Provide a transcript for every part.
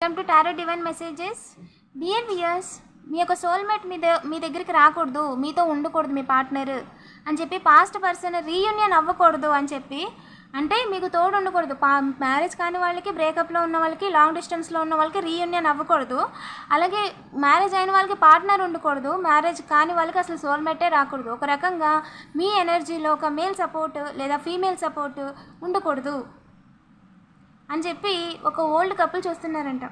Welcome to tarot divine messages dear viewers మీ యొక్క soulmate మీ మీ దగ్గరికి రాకూడదు. మీతో ఉండకూడదు మీ పార్ట్నర్ అని చెప్పి పాస్ట్ పర్సన్ రీయూనియన్ అవ్వకూడదు అని చెప్పి అంటే మీకు తోడు ఉండకూడదు. పా మ్యారేజ్ కాని వాళ్ళకి బ్రేకప్లో ఉన్న వాళ్ళకి లాంగ్ డిస్టెన్స్లో ఉన్న వాళ్ళకి రీయూనియన్ అవ్వకూడదు. అలాగే మ్యారేజ్ అయిన వాళ్ళకి పార్ట్నర్ ఉండకూడదు. మ్యారేజ్ కాని వాళ్ళకి అసలు సోల్మేటే రాకూడదు. ఒక రకంగా మీ ఎనర్జీలో ఒక మేల్ సపోర్ట్ లేదా ఫీమేల్ సపోర్ట్ ఉండకూడదు. అని చెప్పి ఒక ఓల్డ్ కపుల్ చూస్తున్నారంట.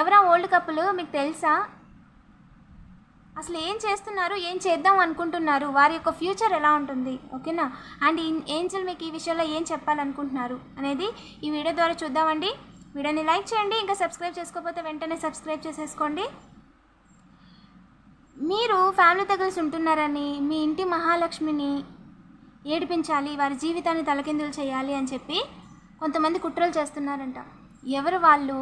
ఎవరా ఓల్డ్ కపుల్? మీకు తెలుసా? అసలు ఏం చేస్తున్నారు? ఏం చేద్దాం అనుకుంటున్నారు? వారి యొక్క ఫ్యూచర్ ఎలా ఉంటుంది? ఓకేనా? అండ్ ఏంజల్ మీకు ఈ విషయంలో ఏం చెప్పాలనుకుంటున్నారు? అనేది ఈ వీడియో ద్వారా చూద్దామండి. వీడియోని లైక్ చేయండి ఇంకా సబ్స్క్రైబ్ చేసుకోకపోతే వెంటనే సబ్స్క్రైబ్ చేసేసుకోండి. మీరు ఫ్యామిలీ కలిసి ఉంటున్నారని మీ ఇంటి మహాలక్ష్మిని ఏడిపించాలి వారి జీవితాన్ని తలకిందులు చేయాలి అని చెప్పి కొంతమంది కుట్రలు చేస్తున్నారంట. ఎవరు వాళ్ళు?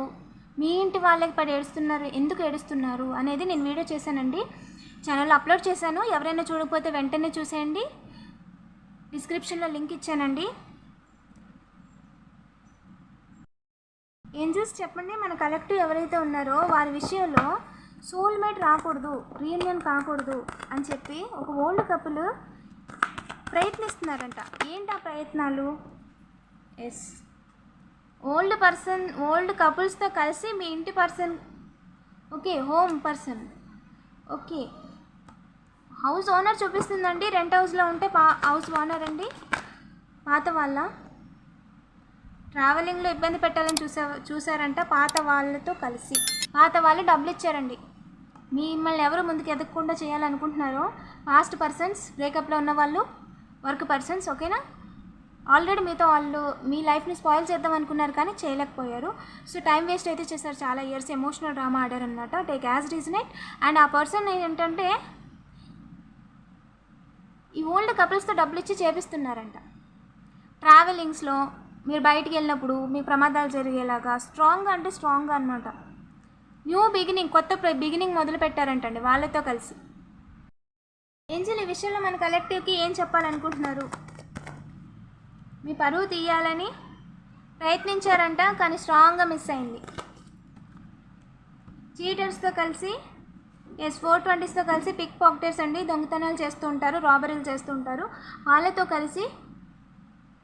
మీ ఇంటి వాళ్ళకి పడి ఏడుస్తున్నారు ఎందుకు ఏడుస్తున్నారు అనేది నేను వీడియో చేశానండి. ఛానల్లో అప్లోడ్ చేశాను. ఎవరైనా చూడకపోతే వెంటనే చూసేయండి. డిస్క్రిప్షన్లో లింక్ ఇచ్చానండి. ఏంజల్స్ చెప్పండి మన కలెక్టివ్ ఎవరైతే ఉన్నారో వారి విషయంలో సోల్మేట్ రాకూడదు రీయూనియన్ కాకూడదు అని చెప్పి ఒక ఓల్డ్ కపుల్ ప్రయత్నిస్తున్నారంట. ఏంటి ఆ ప్రయత్నాలు? ఎస్. ఓల్డ్ పర్సన్ ఓల్డ్ కపుల్స్తో కలిసి మీ ఇంటి person. Okay home person. Okay. House owner చూపిస్తుందండి. Rent హౌస్లో ఉంటే పా హౌస్ ఓనర్ అండి. పాత వాళ్ళ. ట్రావెలింగ్లో ఇబ్బంది పెట్టాలని చూసా చూసారంట. పాత వాళ్ళతో కలిసి. పాత వాళ్ళు డబ్బులు ఇచ్చారండి. మిమ్మల్ని ఎవరు ముందుకు ఎదగకుండా చేయాలనుకుంటున్నారో పాస్ట్ పర్సన్స్ బ్రేకప్లో ఉన్న వాళ్ళు వర్క్ పర్సన్స్ ఓకేనా? ఆల్రెడీ మీతో వాళ్ళు మీ లైఫ్ని స్పాయిల్ చేద్దాం అనుకున్నారు కానీ చేయలేకపోయారు. సో టైం వేస్ట్ అయితే చేశారు. చాలా ఇయర్స్ ఎమోషనల్ డ్రామా ఆడారు అనమాట టేక్ యాజ్ రీజనేట్ అండ్ ఆ పర్సన్ ఏంటంటే ఈ ఓల్డ్ కపుల్స్తో డబ్బులు ఇచ్చి చేపిస్తున్నారంట. ట్రావెలింగ్స్లో మీరు బయటికి వెళ్ళినప్పుడు మీ ప్రమాదాలు జరిగేలాగా స్ట్రాంగ్గా అంటే స్ట్రాంగ్గా అనమాట న్యూ బిగినింగ్ కొత్త బిగినింగ్ మొదలు పెట్టారంటండి వాళ్ళతో కలిసి. ఏంజల్ ఈ విషయంలో మన కలెక్టివ్కి ఏం చెప్పాలనుకుంటున్నారు? మీ పరువు తీయాలని ప్రయత్నించారంట కానీ స్ట్రాంగ్గా మిస్ అయింది. చీటర్స్తో కలిసి ఎస్ ఫోర్ ట్వంటీస్తో కలిసి పిక్ పాకెట్స్ అండి. దొంగతనాలు చేస్తూ ఉంటారు రాబరీలు చేస్తూ ఉంటారు. వాళ్ళతో కలిసి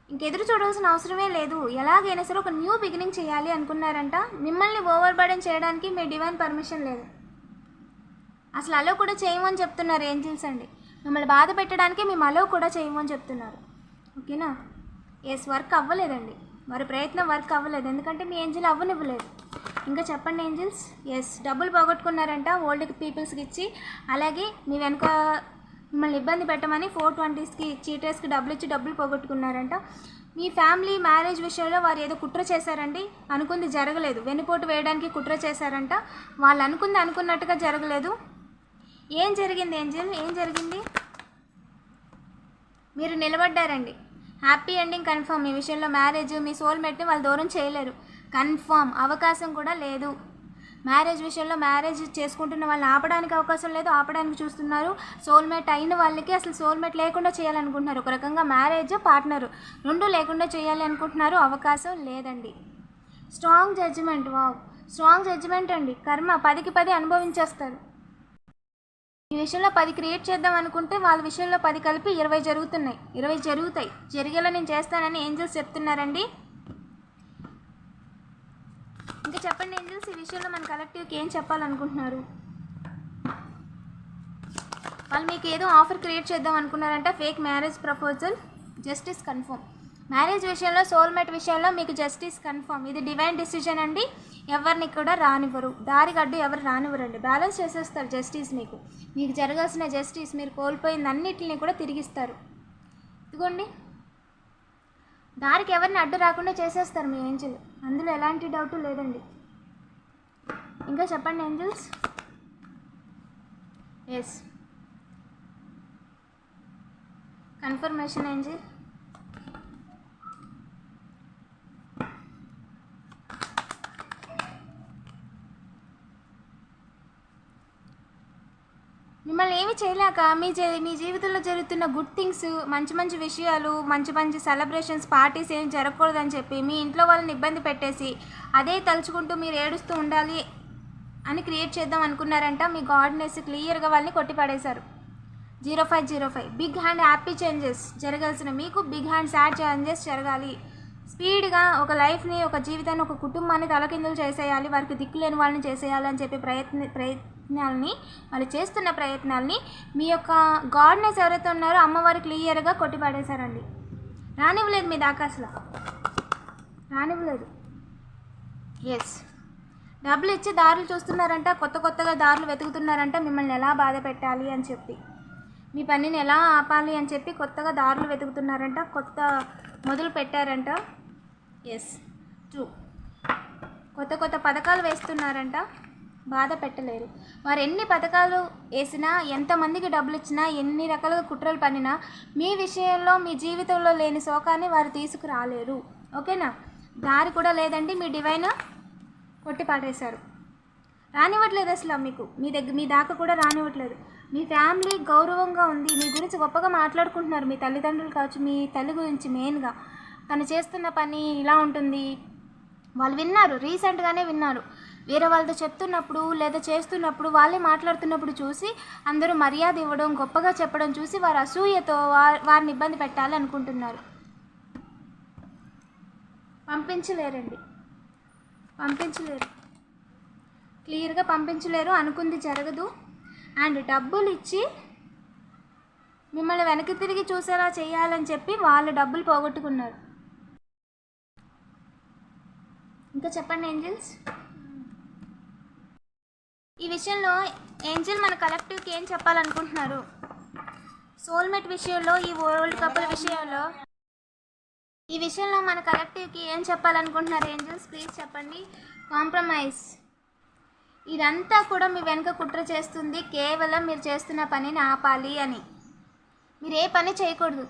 ఇంకెదురు చూడాల్సిన అవసరమే లేదు. ఎలాగైనా సరే ఒక న్యూ బిగినింగ్ చేయాలి అనుకున్నారంట. మిమ్మల్ని ఓవర్ బర్డెన్ చేయడానికి మీ డివైన్ పర్మిషన్ లేదు. అసలు అలో కూడా చేయమని చెప్తున్నారు ఏంజిల్స్ అండి. మిమ్మల్ని బాధ పెట్టడానికి మేము అలో కూడా చేయమని చెప్తున్నారు. ఓకేనా ఎస్ వర్క్ అవ్వలేదండి. వారి ప్రయత్నం వర్క్ అవ్వలేదు. ఎందుకంటే మీ ఏంజిల్ అవ్వనివ్వలేదు. ఇంకా చెప్పండి ఏంజిల్స్ ఎస్ డబ్బులు పోగొట్టుకున్నారంట. ఓల్డ్ పీపుల్స్కి ఇచ్చి అలాగే మీ వెనుక మిమ్మల్ని ఇబ్బంది పెట్టమని ఫోర్ ట్వంటీస్కి చీటర్స్కి డబ్బులు ఇచ్చి డబ్బులు పోగొట్టుకున్నారంట. మీ ఫ్యామిలీ మ్యారేజ్ విషయంలో వారు ఏదో కుట్ర చేశారండి? అనుకుంది జరగలేదు. వెన్నుపోటు వేయడానికి కుట్ర చేశారంట. వాళ్ళు అనుకుంది అనుకున్నట్టుగా జరగలేదు. ఏం జరిగింది ఏంజిల్ ఏం జరిగింది? మీరు నిలబడ్డారండి. Happy ending confirm. మీ విషయంలో మ్యారేజ్ మీ సోల్మేట్ని వాళ్ళు దూరం చేయలేరు. కన్ఫర్మ్. అవకాశం కూడా లేదు. మ్యారేజ్ విషయంలో మ్యారేజ్ చేసుకుంటున్న వాళ్ళని ఆపడానికి అవకాశం లేదు. ఆపడానికి చూస్తున్నారు. సోల్మేట్ అయిన వాళ్ళకి అసలు సోల్మేట్ లేకుండా చేయాలనుకుంటున్నారు. ఒక రకంగా మ్యారేజ్ పార్ట్నర్ రెండు లేకుండా చేయాలి అనుకుంటున్నారు. అవకాశం లేదండి. Strong judgement. Wow. Strong judgement అండి. కర్మ. పదికి పది అనుభవించేస్తారు. ఈ విషయంలో పది క్రియేట్ చేద్దాం అనుకుంటే వాళ్ళ విషయంలో పది కలిపి ఇరవై జరుగుతున్నాయి. ఇరవై జరుగుతాయి. జరిగేలా నేను చేస్తానని ఏంజల్స్ చెప్తున్నారండి. ఇంకా చెప్పండి ఏంజల్స్ ఈ విషయంలో మన కలెక్టివ్కి ఏం చెప్పాలనుకుంటున్నారు? వాళ్ళు మీకు ఏదో ఆఫర్ క్రియేట్ చేద్దాం అనుకున్నారంట fake marriage proposal justice confirm marriage విషయంలో సోల్మేట్ విషయంలో మీకు జస్టిస్ కన్ఫర్మ్ ఇది డివైన్ డిసిజన్ అండి. ఎవరిని కూడా రానివ్వరు. దారి గడ్డు ఎవరు రానివ్వరండి. బ్యాలెన్స్ చేసేస్తారు జస్టిస్ మీకు. మీకు జరగాల్సిన జస్టిస్ మీరు కోల్పోయింది అన్నిటిని కూడా తిరిగిస్తారు. ఇదిగోండి. దారికి ఎవరిని అడ్డు రాకుండా చేసేస్తారు మీ ఏంజిల్. అందులో ఎలాంటి డౌట్ లేదండి. ఇంకా చెప్పండి ఏంజిల్స్? Yes confirmation angel? మిమ్మల్ని ఏమి చేయలేక మీ మీ జీవితంలో జరుగుతున్న గుడ్ థింగ్స్ మంచి మంచి విషయాలు మంచి మంచి సెలబ్రేషన్స్ పార్టీస్ ఏం జరగకూడదని చెప్పి మీ ఇంట్లో వాళ్ళని ఇబ్బంది పెట్టేసి అదే తలుచుకుంటూ మీరు ఏడుస్తూ ఉండాలి అని క్రియేట్ చేద్దాం అనుకున్నారంట. మీ గాడ్నెస్ క్లియర్గా వాళ్ళని కొట్టిపడేశారు. Zero five zero five. Big hand happy changes జరగాల్సిన మీకు బిగ్ హ్యాండ్ సాడ్ చేంజెస్ జరగాలి. స్పీడ్గా ఒక లైఫ్ని ఒక జీవితాన్ని ఒక కుటుంబాన్ని తలకిందులు చేసేయాలి వారికి దిక్కులేని వాళ్ళని చేసేయాలి అని చెప్పి ప్రయత్న ప్రయత్నాలని వాళ్ళు చేస్తున్న ప్రయత్నాలని మీ యొక్క గాడ్నెస్ ఎవరైతే ఉన్నారో అమ్మవారు క్లియర్గా కొట్టిపడేశారండి. రానివ్వలేదు మీ దాకా అసలు. రానివ్వలేదు. ఎస్ డబ్బులు ఇచ్చి దారులు చూస్తున్నారంట కొత్త కొత్తగా దారులు వెతుకుతున్నారంట మిమ్మల్ని ఎలా బాధ పెట్టాలి అని చెప్పి. మీ పనిని ఎలా ఆపాలి అని చెప్పి కొత్తగా దారులు వెతుకుతున్నారంట కొత్త మొదలు పెట్టారంట. ఎస్ ట్రూ కొత్త కొత్త పథకాలు వేస్తున్నారంట. బాధ పెట్టలేరు. వారు ఎన్ని పథకాలు వేసినా ఎంతమందికి డబ్బులు ఇచ్చినా ఎన్ని రకాలుగా కుట్రలు పనినా మీ విషయంలో మీ జీవితంలో లేని శోకాన్ని వారు తీసుకురాలేరు. ఓకేనా? దారి కూడా లేదండి. మీ డివైన్ కొట్టిపాడేశారు రానివ్వట్లేదు అసలు మీకు. మీ దగ్గర మీ దాకా కూడా రానివ్వట్లేదు. మీ ఫ్యామిలీ గౌరవంగా ఉంది. మీ గురించి గొప్పగా మాట్లాడుకుంటున్నారు. మీ తల్లిదండ్రులు కావచ్చు మీ తల్లి గురించి మెయిన్గా. తను చేస్తున్న పని ఇలా ఉంటుంది. వాళ్ళు విన్నారు. రీసెంట్గానే విన్నారు. వేరే వాళ్ళతో చెప్తున్నప్పుడు లేదా చేస్తున్నప్పుడు వాళ్ళే మాట్లాడుతున్నప్పుడు చూసి అందరూ మర్యాద ఇవ్వడం గొప్పగా చెప్పడం చూసి వారు అసూయతో వారిని ఇబ్బంది పెట్టాలి అనుకుంటున్నారు. పంపించలేరండి. పంపించలేరు. క్లియర్గా పంపించలేరు అనుకుంది జరగదు. అండ్ డబ్బులు ఇచ్చి మిమ్మల్ని వెనక్కి తిరిగి చూసేలా చేయాలని చెప్పి వాళ్ళు డబ్బులు పోగొట్టుకున్నారు. ఇంకా చెప్పండి ఏంజల్స్? ఈ విషయంలో ఏంజల్ మన కలెక్టివ్కి ఏం చెప్పాలనుకుంటున్నారు? సోల్మేట్ విషయంలో ఈ వరల్డ్ కప్పుల విషయంలో ఈ విషయంలో మన కలెక్టివ్కి ఏం చెప్పాలనుకుంటున్నారు ఏంజల్స్? ప్లీజ్ చెప్పండి. కాంప్రమైజ్. ఇదంతా కూడా మీ వెనుక కుట్ర చేస్తుంది. కేవలం మీరు చేస్తున్న పనిని ఆపాలి అని. మీరు ఏ పని చేయకూడదు.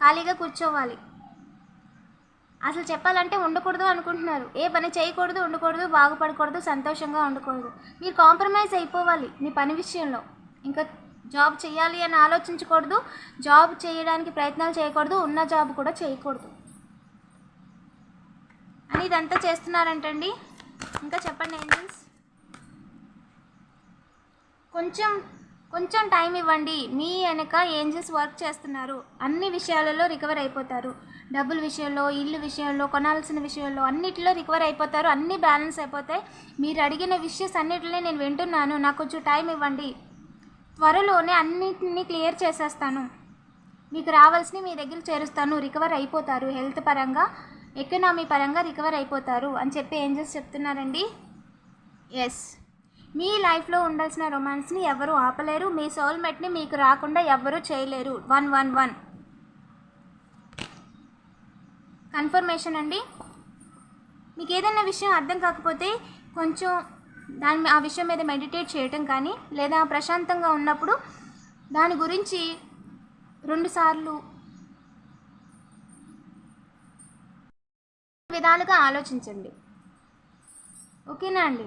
ఖాళీగా కూర్చోవాలి. అసలు చెప్పాలంటే ఉండకూడదు అనుకుంటున్నారు. ఏ పని చేయకూడదు ఉండకూడదు బాగుపడకూడదు సంతోషంగా ఉండకూడదు. మీరు కాంప్రమైజ్ అయిపోవాలి మీ పని విషయంలో. ఇంకా జాబ్ చేయాలి అని ఆలోచించకూడదు జాబ్ చేయడానికి ప్రయత్నాలు చేయకూడదు ఉన్న జాబ్ కూడా చేయకూడదు. అని ఇదంతా చేస్తున్నారంటండి. ఇంకా చెప్పండి ఏంజల్స్? కొంచెం కొంచెం టైం ఇవ్వండి. మీ వెనక ఏంజల్స్ వర్క్ చేస్తున్నారు. అన్ని విషయాలలో రికవర్ అయిపోతారు. డబ్బుల విషయంలో ఇల్లు విషయంలో కొనాల్సిన విషయంలో అన్నిటిలో రికవర్ అయిపోతారు అన్నీ బ్యాలెన్స్ అయిపోతాయి. మీరు అడిగిన విషయస్ అన్నిటిలో నేను వింటున్నాను. నాకు కొంచెం టైం ఇవ్వండి. త్వరలోనే అన్నిటిని క్లియర్ చేసేస్తాను. మీకు రావాల్సినవి మీ దగ్గర చేరుస్తాను. రికవర్ అయిపోతారు. హెల్త్ పరంగా ఎకనామీ పరంగా రికవర్ అయిపోతారు అని చెప్పి ఏంజల్స్ చెప్తున్నారండి. ఎస్ మీ లైఫ్లో ఉండాల్సిన రొమాన్స్ని ఎవరు ఆపలేరు. మీ సోల్మేట్ని మీకు రాకుండా ఎవరు చేయలేరు. వన్ వన్ వన్ కన్ఫర్మేషన్ అండి. మీకు ఏదైనా విషయం అర్థం కాకపోతే కొంచెం దాని ఆ విషయం మీద మెడిటేట్ చేయటం కానీ లేదా ప్రశాంతంగా ఉన్నప్పుడు దాని గురించి రెండుసార్లు విధాలుగా ఆలోచించండి. ఓకేనా అండి?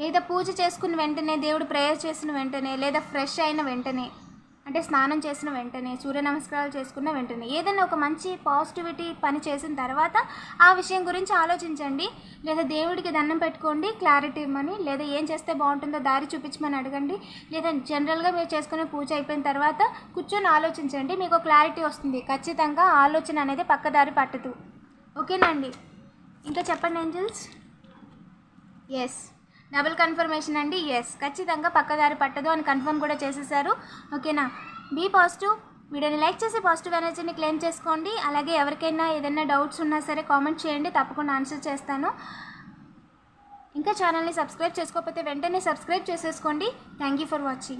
లేదా పూజ చేసుకున్న వెంటనే దేవుడు ప్రేయర్ చేసిన వెంటనే లేదా ఫ్రెష్ అయిన వెంటనే అంటే స్నానం చేసిన వెంటనే సూర్య నమస్కారాలు చేసుకున్న వెంటనే ఏదైనా ఒక మంచి పాజిటివిటీ పని చేసిన తర్వాత ఆ విషయం గురించి ఆలోచించండి. లేదా దేవుడికి దండం పెట్టుకోండి క్లారిటీ ఇవ్వమని లేదా ఏం చేస్తే బాగుంటుందో దారి చూపించమని అడగండి. లేదా జనరల్గా మీరు చేసుకునే పూజ అయిపోయిన తర్వాత కూర్చొని ఆలోచించండి. మీకు క్లారిటీ వస్తుంది. ఖచ్చితంగా ఆలోచన అనేది పక్కదారి పట్టదు. ఓకేనండి ఇంకా చెప్పండి ఏంజల్స్ ఎస్ డబుల్ కన్ఫర్మేషన్ అండి. ఎస్ ఖచ్చితంగా పక్కదారి పట్టదు అని కన్ఫర్మ్ కూడా చేసేసారు. ఓకేనా బీ పాజిటివ్ వీడియోని లైక్ చేసి పాజిటివ్ ఎనర్జీని క్లెయిమ్ చేసుకోండి. అలాగే ఎవరికైనా ఏదైనా డౌట్స్ ఉన్నా సరే కామెంట్ చేయండి. తప్పకుండా ఆన్సర్ చేస్తాను. ఇంకా ఛానల్ని సబ్స్క్రైబ్ చేసుకోకపోతే వెంటనే సబ్స్క్రైబ్ చేసేసుకోండి. Thank you for watching